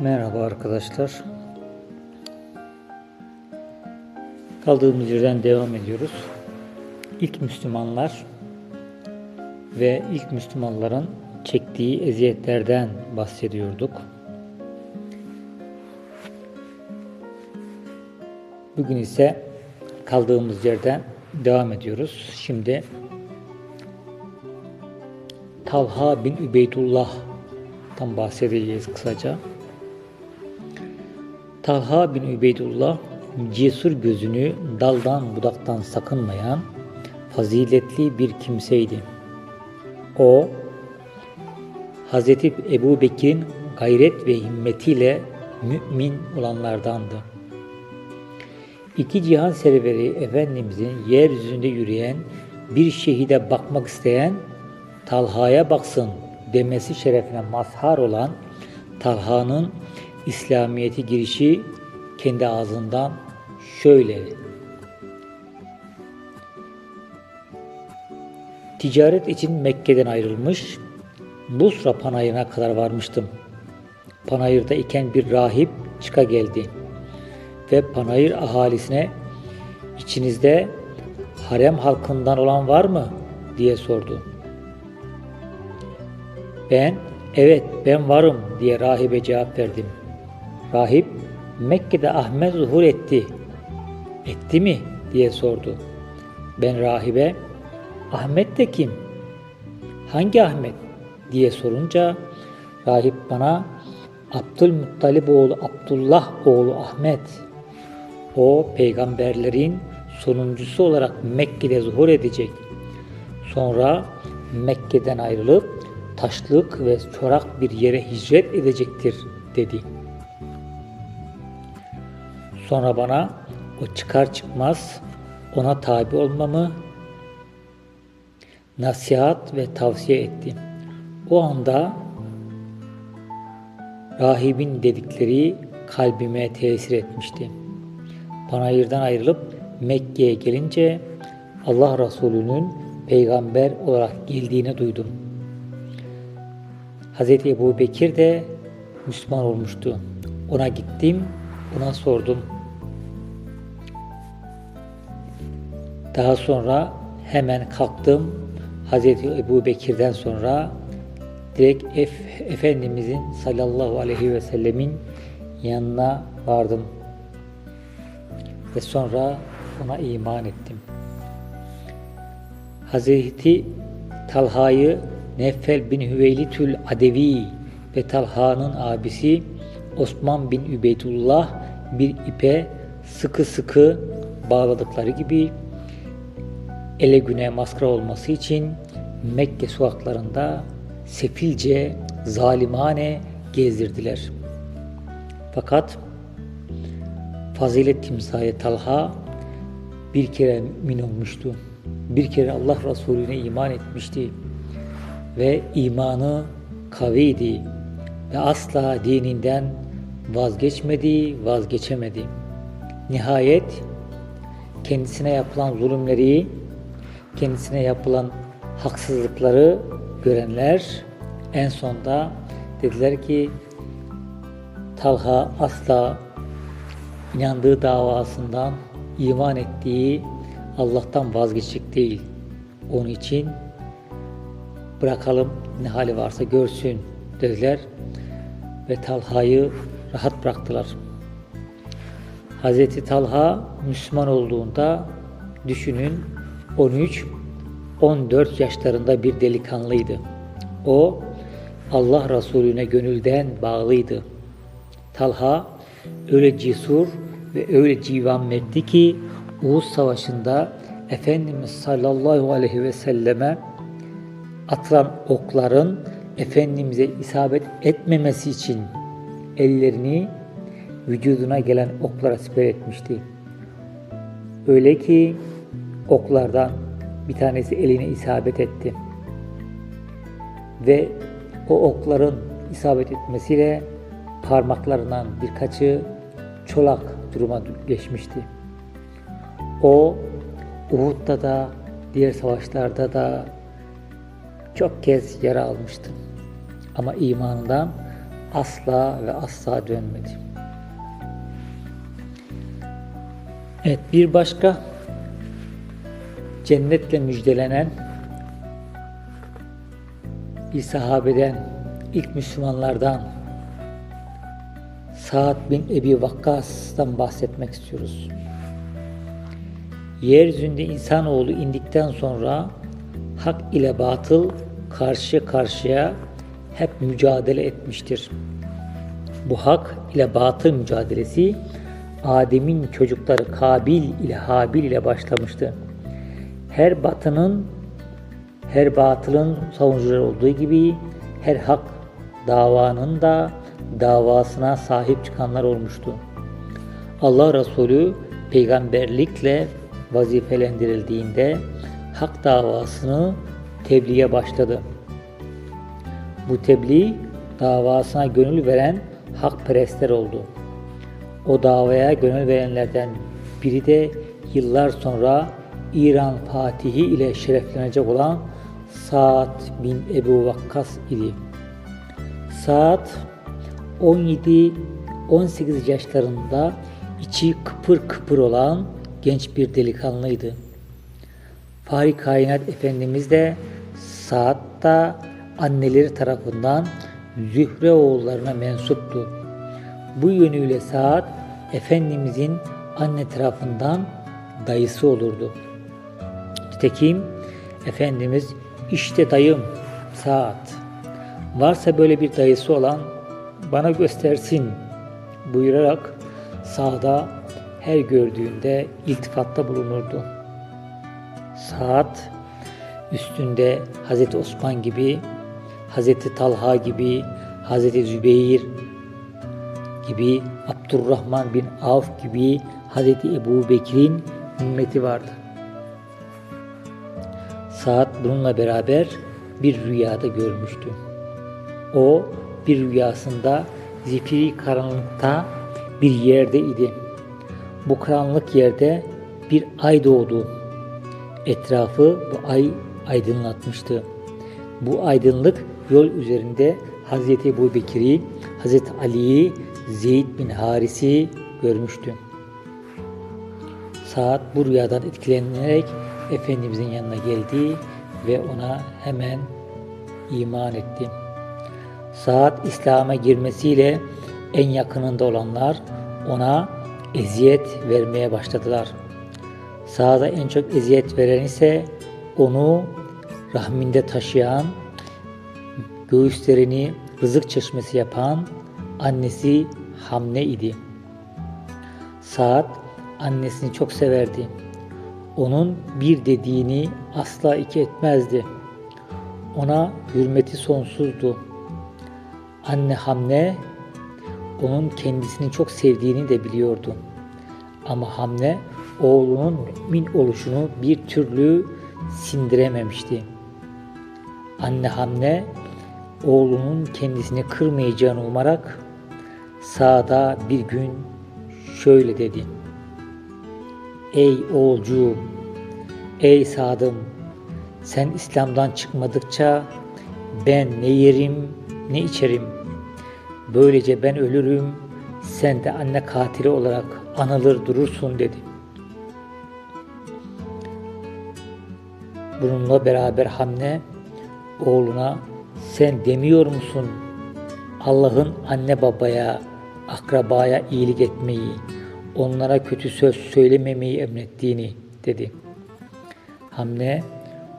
Merhaba arkadaşlar. Kaldığımız yerden devam ediyoruz. İlk Müslümanlar ve ilk Müslümanların çektiği eziyetlerden bahsediyorduk. Bugün ise kaldığımız yerden devam ediyoruz. Şimdi Talha bin Übeydullah'tan bahsedeceğiz kısaca. Talha bin Übeydullah cesur gözünü daldan budaktan sakınmayan faziletli bir kimseydi. O Hz. Ebu Bekir'in gayret ve himmetiyle mümin olanlardandı. İki cihan serveri Efendimizin yeryüzünde yürüyen bir şehide bakmak isteyen Talha'ya baksın demesi şerefine mazhar olan Talha'nın İslamiyet'e girişi kendi ağzından şöyle. Ticaret için Mekke'den ayrılmış, Busra panayırına kadar varmıştım. Panayırda iken bir rahip çıka geldi ve panayır ahalisine içinizde harem halkından olan var mı diye sordu. Ben evet ben varım diye rahibe cevap verdim. Rahip Mekke'de Ahmet zuhur etti. Etti mi diye sordu. Ben rahibe Ahmet de kim? Hangi Ahmet diye sorunca rahip bana Abdülmuttalip oğlu Abdullah oğlu Ahmet o peygamberlerin sonuncusu olarak Mekke'de zuhur edecek. Sonra Mekke'den ayrılıp taşlık ve çorak bir yere hicret edecektir dedi. Sonra bana o çıkar çıkmaz ona tabi olmamı nasihat ve tavsiye etti. O anda rahibin dedikleri kalbime tesir etmişti. Panayırdan ayrılıp Mekke'ye gelince Allah Resulü'nün peygamber olarak geldiğini duydum. Hz. Ebu Bekir de Müslüman olmuştu. Ona gittim, ona sordum. Daha sonra hemen kalktım. Hz. Ebu Bekir'den sonra direkt Ef Efendimizin sallallahu aleyhi ve sellemin yanına vardım. Ve sonra ona iman ettim. Hazreti Talha'yı Neffel bin Hüveylitül Adevi ve Talha'nın abisi Osman bin Übeydullah bir ipe sıkı sıkı bağladıkları gibi ele güne maskara olması için Mekke sokaklarında sefilce, zalimane gezdirdiler. Fakat fazilet timsali Talha bir kere mümin olmuştu. Bir kere Allah Resulüne iman etmişti ve imanı kaviydi ve asla dininden vazgeçmedi, vazgeçemedi. Nihayet kendisine yapılan zulümleri, kendisine yapılan haksızlıkları görenler en sonda dediler ki Talha asla inandığı davasından iman ettiği Allah'tan vazgeçecek değil. Onun için bırakalım ne hali varsa görsün dediler ve Talha'yı rahat bıraktılar. Hazreti Talha Müslüman olduğunda düşünün 13 14 yaşlarında bir delikanlıydı. O Allah Resulüne gönülden bağlıydı. Talha öyle cesur ve öyle civan mertti ki Uhud Savaşı'nda Efendimiz sallallahu aleyhi ve selleme atılan okların Efendimiz'e isabet etmemesi için ellerini vücuduna gelen oklara siper etmişti. Öyle ki oklardan bir tanesi eline isabet etti. Ve o okların isabet etmesiyle parmaklarından birkaçı çolak duruma geçmişti. O Uhud'da da diğer savaşlarda da çok kez yara almıştı. Ama imanından asla ve asla dönmedi. Evet bir başka cennetle müjdelenen bir sahabeden, ilk Müslümanlardan Sa'd bin Ebi Vakkas'tan bahsetmek istiyoruz. Yeryüzünde insanoğlu indikten sonra hak ile batıl karşı karşıya hep mücadele etmiştir. Bu hak ile batıl mücadelesi Adem'in çocukları Kabil ile Habil ile başlamıştı. Her batının, her batılın savunucuları olduğu gibi her hak davanın da davasına sahip çıkanlar olmuştu. Allah Resulü peygamberlikle vazifelendirildiğinde hak davasını tebliğe başladı. Bu tebliğ davasına gönül veren hakperestler oldu. O davaya gönül verenlerden biri de yıllar sonra İran Fatihi ile şereflenecek olan Sa'd bin Ebu Vakkas idi. Sa'd 17-18 yaşlarında içi kıpır kıpır olan genç bir delikanlıydı. Fahri Kainat Efendimiz de Sa'd da anneleri tarafından Zühre oğullarına mensuptu. Bu yönüyle Sa'd Efendimizin anne tarafından dayısı olurdu. Nitekim Efendimiz işte dayım Sa'd varsa böyle bir dayısı olan bana göstersin buyurarak Sa'd'a her gördüğünde iltifatta bulunurdu. Sa'd üstünde Hazreti Osman gibi, Hazreti Talha gibi, Hazreti Zübeyir gibi, Abdurrahman bin Avf gibi Hazreti Ebu Bekir'in ümmeti vardı. Saat bununla beraber bir rüyada görmüştü. O bir rüyasında zifiri karanlıkta bir yerde idi. Bu karanlık yerde bir ay doğdu. Etrafı bu ay aydınlatmıştı. Bu aydınlık yol üzerinde Hazreti Ebu Bekir'i, Hazreti Ali'yi, Zeyd bin Haris'i görmüştü. Saat bu rüyadan etkilenerek Efendimizin yanına geldi ve ona hemen iman etti. Saat İslam'a girmesiyle en yakınında olanlar ona eziyet vermeye başladılar. Saad'a en çok eziyet veren ise onu rahminde taşıyan, göğüslerini rızık çeşmesi yapan annesi Hamne idi. Saad annesini çok severdi. Onun bir dediğini asla iki etmezdi. Ona hürmeti sonsuzdu. Anne Hamne onun kendisini çok sevdiğini de biliyordu. Ama Hamne oğlunun mümin oluşunu bir türlü sindirememişti. Anne Hamne oğlunun kendisini kırmayacağını umarak sağda bir gün şöyle dedi. Ey oğulcuğum, ey sadım, sen İslam'dan çıkmadıkça ben ne yerim ne içerim. Böylece ben ölürüm, sen de anne katili olarak anılır durursun dedi. Bununla beraber Hamne oğluna sen demiyor musun Allah'ın anne babaya, akrabaya iyilik etmeyi, onlara kötü söz söylememeyi emrettiğini dedi. Hamne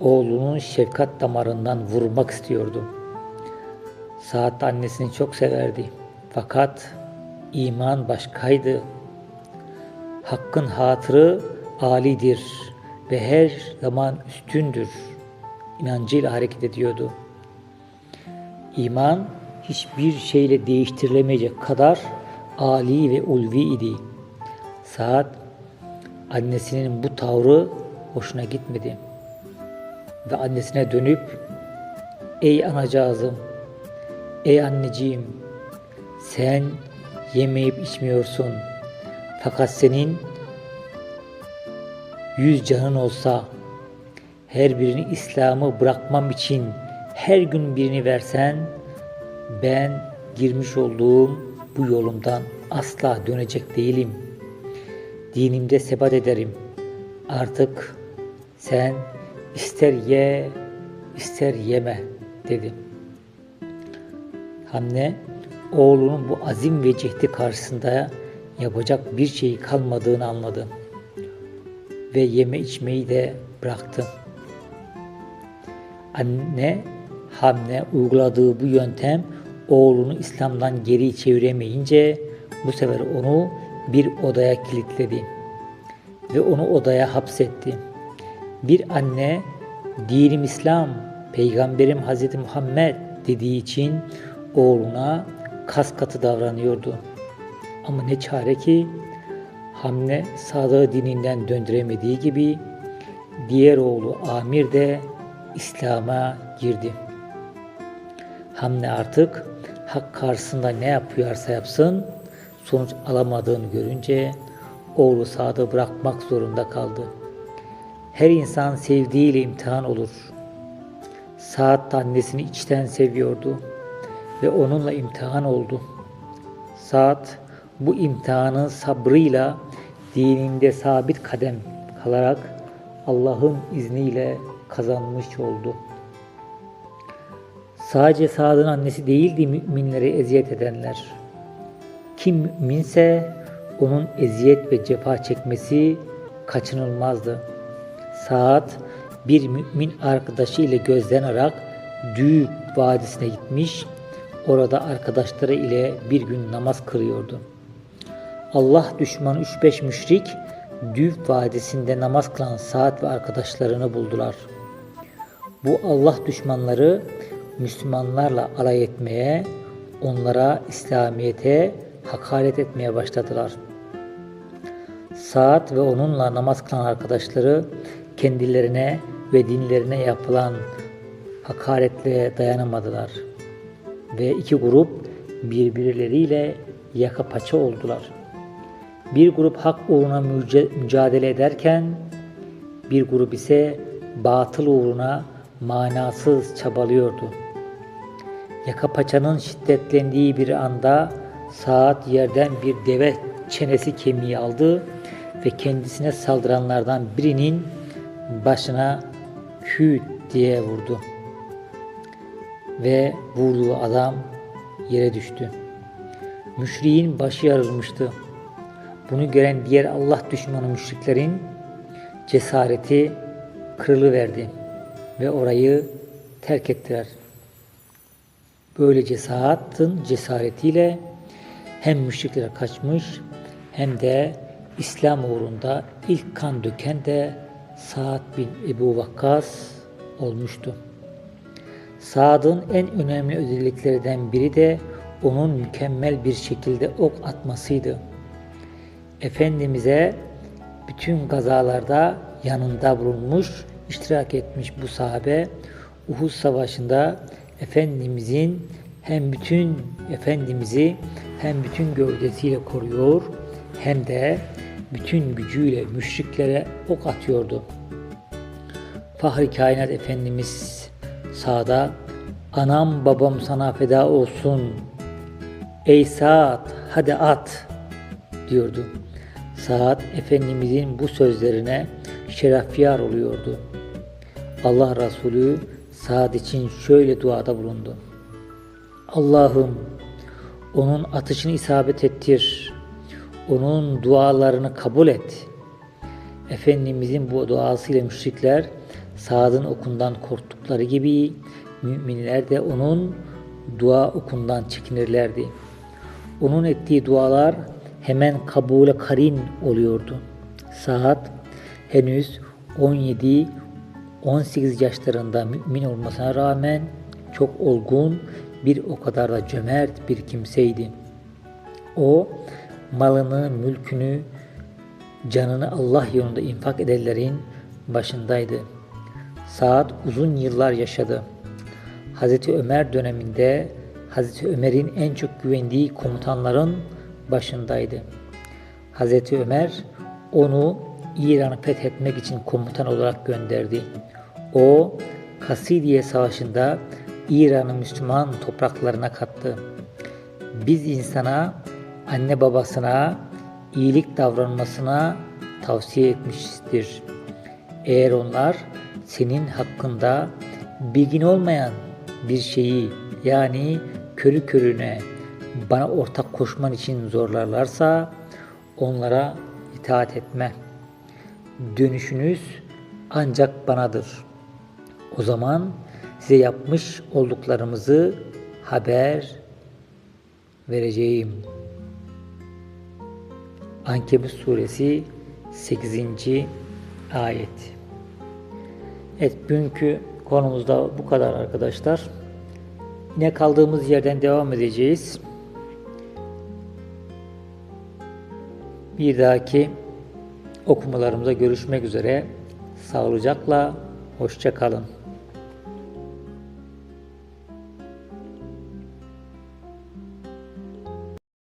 oğlunun şefkat damarından vurmak istiyordu. Saat annesini çok severdi. Fakat iman başkaydı. Hakkın hatırı alidir ve her zaman üstündür. İnancıyla hareket ediyordu. İman hiçbir şeyle değiştirilemeyecek kadar ali ve ulvi idi. Saat annesinin bu tavrı hoşuna gitmedi. Ve annesine dönüp Ey anacığızım, ey anneciğim sen yemeyip içmiyorsun. Fakat senin yüz canın olsa her birini İslam'ı bırakmam için her gün birini versen ben girmiş olduğum bu yolumdan asla dönecek değilim. Dinimde sebat ederim. Artık sen ister ye, ister yeme dedi. Hamne oğlunun bu azim ve cehdi karşısında yapacak bir şey kalmadığını anladı. Ve yeme içmeyi de bıraktı. Anne Hamne uyguladığı bu yöntem oğlunu İslam'dan geri çeviremeyince bu sefer onu bir odaya kilitledi ve onu odaya hapsetti. Bir anne dinim İslam, peygamberim Hz. Muhammed dediği için oğluna kas katı davranıyordu. Ama ne çare ki Hamne sadığı dininden döndüremediği gibi diğer oğlu Amir de İslam'a girdi. Hamne artık hak karşısında ne yapıyorsa yapsın sonuç alamadığını görünce oğlu Saad'ı bırakmak zorunda kaldı. Her insan sevdiğiyle imtihan olur. Saad da annesini içten seviyordu ve onunla imtihan oldu. Saad bu imtihanın sabrıyla dininde sabit kadem kalarak Allah'ın izniyle kazanmış oldu. Sadece Saad'ın annesi değildi müminleri eziyet edenler. Kim müminse onun eziyet ve cefa çekmesi kaçınılmazdı. Saad bir mümin arkadaşı ile gözden arak Düğü Vadisi'ne gitmiş, orada arkadaşları ile bir gün namaz kılıyordu. Allah düşmanı 3-5 müşrik Düğüp Vadisi'nde namaz kılan Saad ve arkadaşlarını buldular. Bu Allah düşmanları Müslümanlarla alay etmeye, onlara İslamiyet'e hakaret etmeye başladılar. Saat ve onunla namaz kılan arkadaşları kendilerine ve dinlerine yapılan hakaretle dayanamadılar. Ve iki grup birbirleriyle yaka paça oldular. Bir grup hak uğruna mücadele ederken bir grup ise batıl uğruna manasız çabalıyordu. Yaka paçanın şiddetlendiği bir anda saat yerden bir deve çenesi kemiği aldı ve kendisine saldıranlardan birinin başına küt diye vurdu. Ve vurduğu adam yere düştü. Müşriğin başı yarılmıştı. Bunu gören diğer Allah düşmanı müşriklerin cesareti kırılıverdi ve orayı terk ettiler. Böylece Saad'ın cesaretiyle hem müşriklere kaçmış hem de İslam uğrunda ilk kan döken de Saad bin Ebu Vakkas olmuştu. Saad'ın en önemli özelliklerinden biri de onun mükemmel bir şekilde ok atmasıydı. Efendimiz'e bütün gazalarda yanında bulunmuş, iştirak etmiş bu sahabe Uhud Savaşı'nda Efendimizin hem bütün Efendimiz'i hem bütün gövdesiyle koruyor hem de bütün gücüyle müşriklere ok atıyordu. Fahri Kainat Efendimiz sağda anam babam sana feda olsun ey Saat hadi at diyordu. Saat Efendimizin bu sözlerine şerefyar oluyordu. Allah Resulü Saad için şöyle duada bulundu. Allah'ım onun atışını isabet ettir. Onun dualarını kabul et. Efendimizin bu duasıyla müşrikler Saad'ın okundan korktukları gibi müminler de onun dua okundan çekinirlerdi. Onun ettiği dualar hemen kabule karin oluyordu. Saad henüz 17 18 yaşlarında mümin olmasına rağmen çok olgun, bir o kadar da cömert bir kimseydi. O malını, mülkünü, canını Allah yolunda infak edenlerin başındaydı. Saad uzun yıllar yaşadı. Hazreti Ömer döneminde Hazreti Ömer'in en çok güvendiği komutanların başındaydı. Hazreti Ömer onu İran'ı fethetmek için komutan olarak gönderdi. O Kasidiye Savaşı'nda İran'ı Müslüman topraklarına kattı. biz insana, anne babasına iyilik davranmasına tavsiye etmiştir. Eğer onlar senin hakkında bilgin olmayan bir şeyi yani körü körüne bana ortak koşman için zorlarlarsa onlara itaat etme. Dönüşünüz ancak banadır. O zaman size yapmış olduklarımızı haber vereceğim. Ankebut suresi 8. ayet. Evet bugünkü konumuzda bu kadar arkadaşlar. Yine kaldığımız yerden devam edeceğiz. Bir dahaki okumalarımıza görüşmek üzere. Sağlıcakla, hoşça kalın.